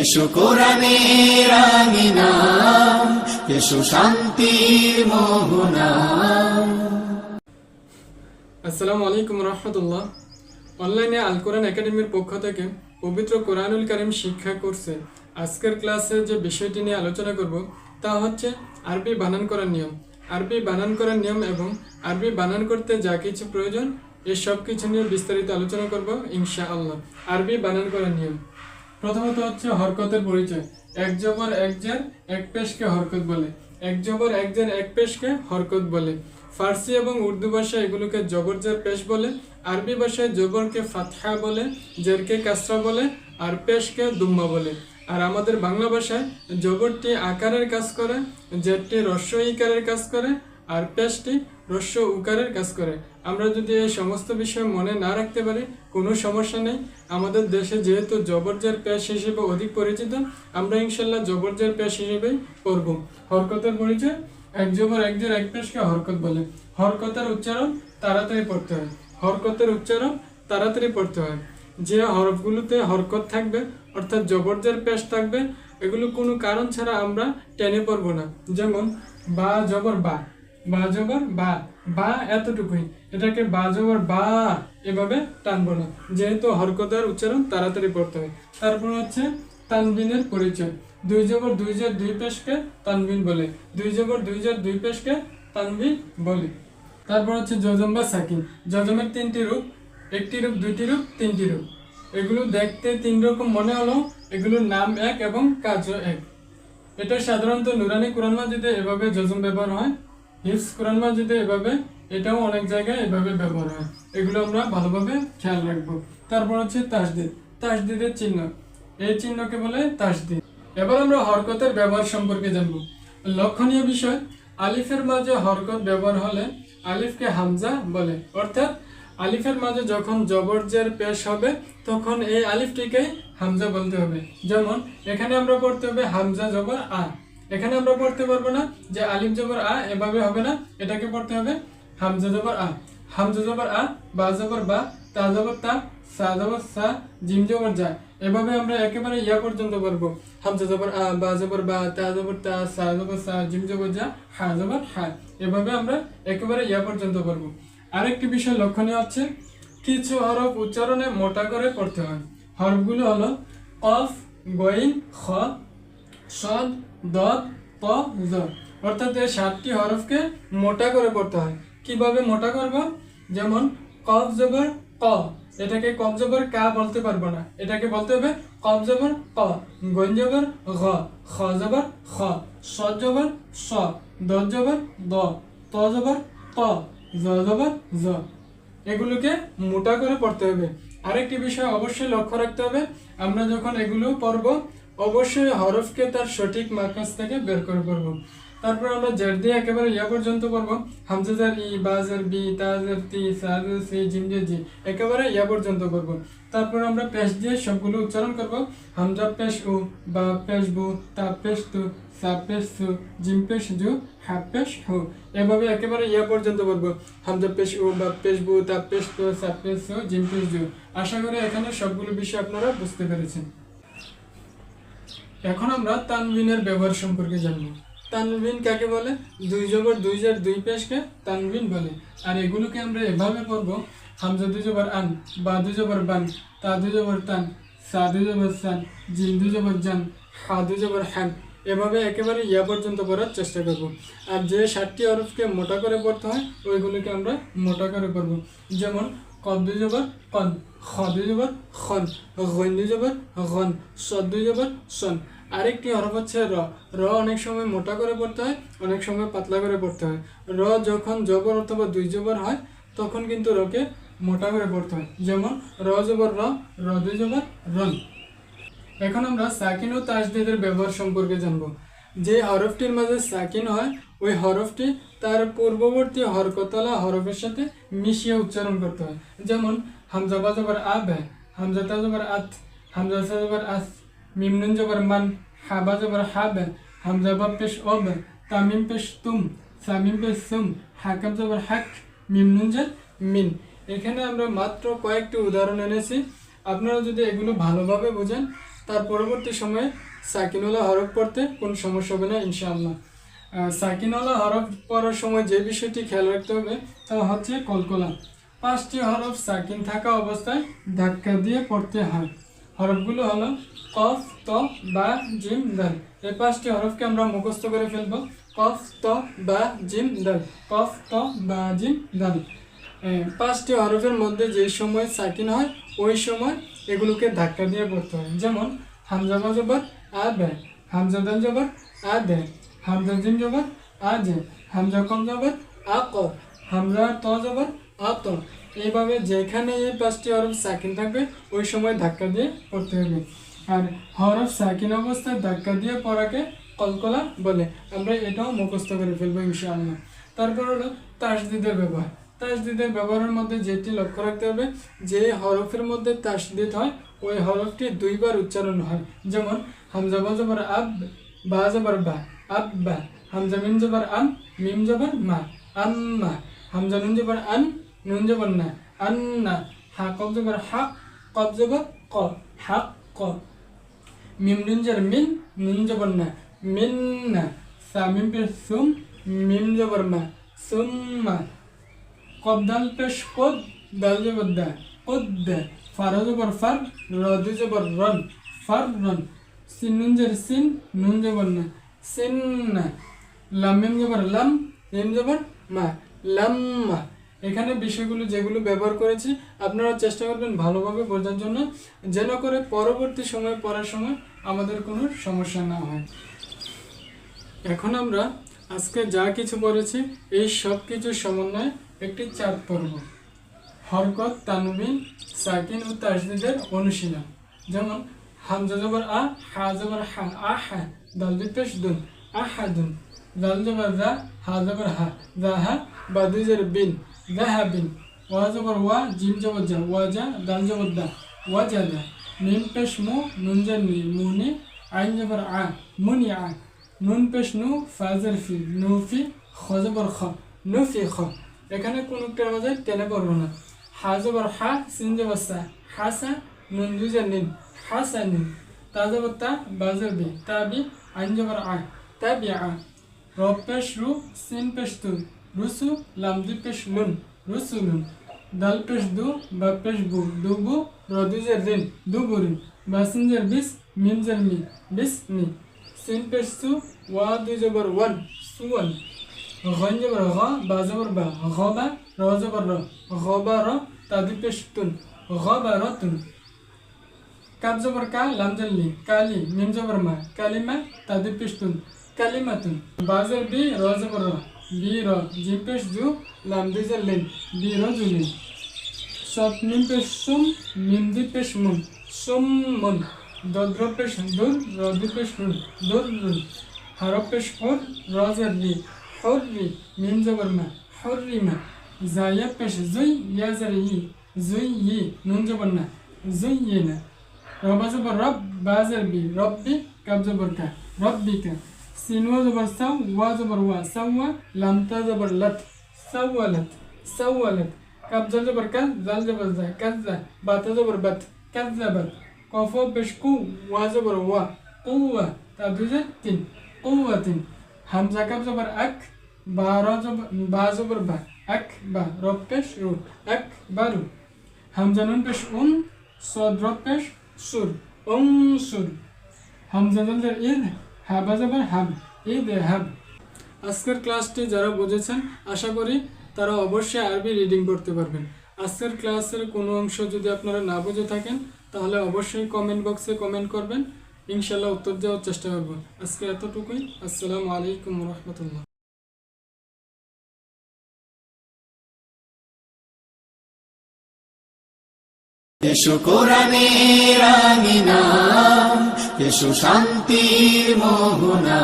এসো কোরআনের আমিনা এসো শান্তির মোহনা। আসসালামু আলাইকুম রহমতুল্লাহ। অনলাইনে আল কোরআন একাডেমির পক্ষ থেকে পবিত্র কোরআনুল কারিম শিক্ষা করছে আজকের ক্লাসে যে বিষয়টি নিয়ে আলোচনা করব, তা হচ্ছে আরবি বানান করার নিয়ম। আরবি বানান করার নিয়ম এবং আরবি বানান করতে যা কিছু প্রয়োজন এই সব কিছু নিয়ে বিস্তারিত আলোচনা করব ইনশা আল্লাহ আরবি বানান করার নিয়ম। প্রথমত হচ্ছে হরকতের পরিচয়। এক জবর এক জের এক পেশকে হরকত বলে। এক জবর এক জের এক পেশকে হরকত বলে। ফার্সি এবং উর্দু ভাষায় এগুলোকে জবর জের পেশ বলে। আরবি ভাষায় জবরকে ফাতহা বলে, জেরকে কাসরা বলে, আর পেশকে দুম্মা বলে। আর আমাদের বাংলা ভাষায় জবরটি আকারের কাজ করে, জেরটি রস্য ইকারের কাজ করে আর পেশটি রস্য উকারের কাজ করে। আমরা যদি এই সমস্ত বিষয় মনে না রাখতে পারি, কোনো সমস্যা নেই। আমাদের দেশে যেহেতু জবরজার পেশ হিসেবে অধিক পরিচিত, আমরা ইনশাল্লাহ জবরজের পেশ হিসেবেই পড়ব হরকতের পরিচয়, এক জবর এক জের এক পেশকে হরকত বলে। হরকতের উচ্চারণ তাড়াতাড়ি পড়তে হয়। হরকতের উচ্চারণ তাড়াতাড়ি পড়তে হয়। যে হরফগুলোতে হরকত থাকবে, অর্থাৎ জবরজার পেশ থাকবে, এগুলো কোনো কারণ ছাড়া আমরা টেনে পড়ব না। যেমন, বা, জবর, বা। বা জবর বা বা এতটুকুই। এটাকে বা জবর বা এভাবে টানবো না। যেহেতু হরকতের উচ্চারণ তাড়াতাড়ি পড়তে হয়। তারপর হচ্ছে তানবিনের পরিচয়। দুই জবর দুই জের দুই পেশকে তানবিন বলে। দুই জবর দুই জের দুই পেশকে তানবিন বলে। তারপর হচ্ছে যজম বা সাকিন। যজমের তিনটি রূপ। একটি রূপ, দুইটি রূপ, তিনটি রূপ। এগুলো দেখতে তিন রকম মনে হলো এগুলোর নাম এক এবং কাজও এক। এটা সাধারণত নুরানি কোরআন মাজিদে এভাবে যজম ব্যবহার হয়। হিফস কোরআন মাজিদে এভাবে, এটাও অনেক জায়গায় এভাবে ব্যবহার হয়। এগুলো আমরা ভালোভাবে খেয়াল রাখব। তারপর হচ্ছে তাসদিদ। তাসদিদের চিহ্ন। এই চিহ্নকে বলে তাসদিদ। এবার আমরা হরকতের ব্যবহার সম্পর্কে জানব। লক্ষণীয় বিষয়, আলিফের মাঝে হরকত ব্যবহার হলে আলিফকে হামজা বলে। অর্থাৎ, আলিফের মাঝে যখন জবরজের পেশ হবে, তখন এই আলিফটিকে হামজা বলতে হবে। যেমন, এখানে আমরা পড়তে হবে হামজা জবর আ। এখানে আমরা পড়তে পারব না যে আলিফ জবর আ এভাবে হবে না, এটাকে পড়তে হবে হামজা জবর আ। হামজা জবর আ, বা জবর বা, তা জবর তা, সা জবর সা, জিম জবর যা। এভাবে আমরা একেবারে ইয়া পর্যন্ত পারব। হামজা জবর আ, বা জবর বা, তা জবর তা, সা জবর সা, জিম জবর যা, হা জবর হা। এভাবে আমরা একেবারে ইয়া পর্যন্ত পারব। আরেকটি বিষয় লক্ষণীয় হচ্ছে, কিছু হরফ উচ্চারণে মোটা করে পড়তে হয়। হরফগুলো হলো কফ, গইন, খ, সদ দদ ত, জ। অর্থাৎ এই সাতটি হরফকে মোটা করে পড়তে হয়। কীভাবে মোটা করব? যেমন, কফ জবর ক। এটাকে কফ জবর কা বলতে পারব না। এটাকে বলতে হবে কফ জবর ক গন জবর ঘ, খ জবর খ, স জবর স, দ জবর দ, ত জবর ত, জ জবর জ। এগুলোকে মোটা করে পড়তে হবে। আরেকটি বিষয় অবশ্যই লক্ষ্য রাখতে হবে। আমরা যখন এগুলো পড়ব অবশ্যই হরফকে তার সঠিক মার্কাস থেকে বের করে পড়ব। তারপর আমরা জের দিয়ে একেবারে ইয়া পর্যন্ত পড়ব। হামজাজার ই, বাজার বি, তাজার তি, সাজার সি জিমজে জি, একেবারে ইয়া পর্যন্ত পড়ব। তারপর আমরা পেশ দিয়ে সবগুলো উচ্চারণ করব। হামজা পেশ উ, বা পেশ বু, তা পেশ তু, সা পেশ সু, জিম পেশ জু, হা পেশ হু, এভাবে একেবারে ইয়া পর্যন্ত পড়ব। হামজা পেশ উ, বা পেশ বু, তা পেশ তু, সা পেশ সু, জিম পেশ জু। আশা করি এখানে সবগুলো বিষয় আপনারা বুঝতে পেরেছেন। এখন আমরা তানবিনের ব্যবহার সম্পর্কে জানব। তানবিন কাকে বলে? দুই জবর দুই জার দুই পেশকে তানবিন বলে। আর এগুলোকে আমরা এভাবে পড়ব, হামজা দুই জবর আন, বা দুই জবর বান, তা দুই জবর তান, সা দুই জবর সান, জিন দুই জবর জান, হা দুই জবর হ্যান। এভাবে একেবারে ইয়া পর্যন্ত পড়ার চেষ্টা করব। আর যে ষাটটি হরফকে মোটা করে পড়তে হয়, ওইগুলোকে আমরা মোটা করে পড়ব। যেমন কদ দুই জবর কন। খ দুই জবর খন। গন দুই জবর গন স দুই জবর সন। আরেকটি হরফ হচ্ছে র। র অনেক সময় মোটা করে পড়তে হয়, অনেক সময় পাতলা করে পড়তে হয়। র যখন জবর অথবা দুই জবর হয়, তখন কিন্তু রকে মোটা করে পড়তে হয়। যেমন, র জবর র র দুই জবর রন। এখন আমরা সাকিন ও তাজদিদের ব্যবহার সম্পর্কে জানব। যে হরফটির মাঝে সাকিন হয়, ওই হরফটি তার পূর্ববর্তী হরকতলা হরফের সাথে মিশিয়ে উচ্চারণ করতে হয়। যেমন হামজা বা জবর আ বে হামজা তা জবর আত হামজা সা জবর আস মিম নুন জবর মান হা বা জবর হা বে হামজা বা পেশ ও বে তামিম পেশ তুম সামিম পেশ সুম হাকাম জবর হাক মিম নুন জের মিন এখানে আমরা মাত্র কয়েকটি উদাহরণ এনেছি। আপনারা যদি এগুলো ভালোভাবে বোঝেন, তার পরবর্তী সময়ে সাকিনওয়ালা হরফ পড়তে কোনো সমস্যা হবে না, ইনশাআল্লাহ। সাকিনওয়ালা হরফ পড়ার সময় যে বিষয়টি খেয়াল রাখতে হবে, তা হচ্ছে কলকলা। পাঁচটি হরফ সাকিন থাকা অবস্থায় ধাক্কা দিয়ে পড়তে হয়। হরফগুলো হলো কফ, ত, বা, জিম দাল এই পাঁচটি হরফকে আমরা মুখস্থ করে ফেলব। কফ, ত, বা, জিম দাল কফ, ত, বা, জিম দাল পাঁচটি হরফের মধ্যে যে সময় সাকিন হয়, ওই সময় এগুলোকে ধাক্কা দিয়ে পড়তে হয়। যেমন, হামজা জবর, আ, বে। হামজা দাল জবর, আ, দে। হামজা জিম জবর, আ, জে। হামজা কম জবর, আ, ক। হামজা ত জবর আ ত এইভাবে যেখানে এই পাঁচটি হরফ সাকিন থাকবে, ওই সময় ধাক্কা দিয়ে পড়তে হবে। আর হরফ সাকিন অবস্থায় ধাক্কা দিয়ে পড়াকে কলকলা বলে। আমরা এটাও মুখস্থ করে ফেলব ইনশাআল্লাহ। তারপর হলো তাসদিদের ব্যবহার। তাসদিদের ব্যবহারের মধ্যে যেটি লক্ষ্য রাখতে হবে, যে হরফের মধ্যে তাসদিদ হয়, ওই হরফটি দুইবার উচ্চারণ হয়। যেমন, হামজা বা জবর আব, বা জবর বা, আব বা, হামজা মিম জবর আম, মিম জবর মা আম্মা হামজা নুন জবর আন নুন জবর না আন্না, হা কব জবর হা কব জবর ক হাক ক। মিম নুন জবর মিন নুন জবর না মিন না সা, মিম পেশ, সুম, মিম জবর মা সুম্মা কব দাল পেশ, কদ, দাল জবর, দা। কদ দা ফার জবর, ফার রদ জবর, রন। ফার, রন। সিন নুন জবর সিন নুন জবর না সিন না লাম, মিম জবর, লাম, মিম জবর, মা। লাম্মা এখানে বিষয়গুলো যেগুলো ব্যবহার করেছি, আপনারা চেষ্টা করবেন ভালোভাবে বোঝার জন্য, যেন করে পরবর্তী সময় পড়ার সময় আমাদের কোনো সমস্যা না হয়। এখন আমরা আজকে যা কিছু পড়েছি, এই সব কিছুর সমন্বয়ে একটি চার্ট পড়ব। হরকত তানবিন সাকিন ও তাসদিদের অনুশীলন। যেমন হামজা জবর আ, হা জবর হা, আ হা, দাল পেশ দুন আহাদুন দাল জবর রা, হা জবর হা, দা হা বিন। ওয়া জবর ওয়া জিম জবর জা ওয়া জা দাল জবর দা। মিম পেশ মু নুন জের নি। মুনি আইন জবর আ। মুনি আ। নুন পেশ নু, ফাজার ফি। নুফি খজবর খ। নুফি খ। এখানে কোন একটা মাঝে টেনে পড়ব না। হা জবর হা, সিন জবর সা। হাসা নুন দুজার নিন। হাসা নিন। তা জবর তা বাজার বি। তা বি, আইন জবর আ। তা বি আ। র পেশ রু, সিন পেশ তু রুসু লাম দুই পেশ লুন রুসুলুন দাল পেশ দু বা পেশ বু দুবু র দুজার রিন দুবুরিন বাসিনজার বিস মিমজার মি বিস মি সিন পেশ সু ওয়া দুই জবর ওয়ান সুওয়ান غن جبر غا با جبر با غابا را جبر را غبارة تادي پشتون غبارة কাপ জবর কা লাম জাল্লি কালি মিম জবর মা কালিমা তাদি পিস্তুন কালিমাতুন বাজার বি র জবর র বি র জিম পেশ জু লাম দি জাল্লিন বি র জুলিন সব মিম পেশ সুম মিম দি পেশ মুন সুম মুন দদ্র পেশ দুর র দি পেশ দুর রুন হারব পেশ হর র জাল্লি হর্রি মিম জবর মা। হর্রিমা জায়া পেশ জুই ইয়া জার ই, জুই ই, নুন জবর না, জুই ইয়ে না। রবা জবর রব, বাজার বি, রব্বি, কাব জবর কা রব্বিকা سينوا زبر سو وا زبر وا سوى لمتا زبر لت سولت سولت كبزة زبر كز زل زبر زا كزة باتا زبر بت كذبت كفو بشكو وا زبر وا قوة تبديزة تن قوة همزة كب زبر أك بارا زبر با زبر با أك با رب بش رو أك بارو همزة نون بش أم صاد رب بش سر أم سر همزة زل زر إذ জলদের আজ আবার হ্যাভ এই দে হ্যাভ আজকের ক্লাসটি যারা বুঝেছেন, আশা করি তারা অবশ্যই আরবি রিডিং করতে পারবেন। আজকের ক্লাসের কোনো অংশ যদি আপনারা না বুঝে থাকেন, তাহলে অবশ্যই কমেন্ট বক্সে কমেন্ট করবেন। ইনশাল্লাহ উত্তর দেওয়ার চেষ্টা করব। আজকে এতটুকুই। আসসালামু আলাইকুম রহমতুল্লাহ। এসো কোরআনের আমিনা এসো শান্তির মোহনা।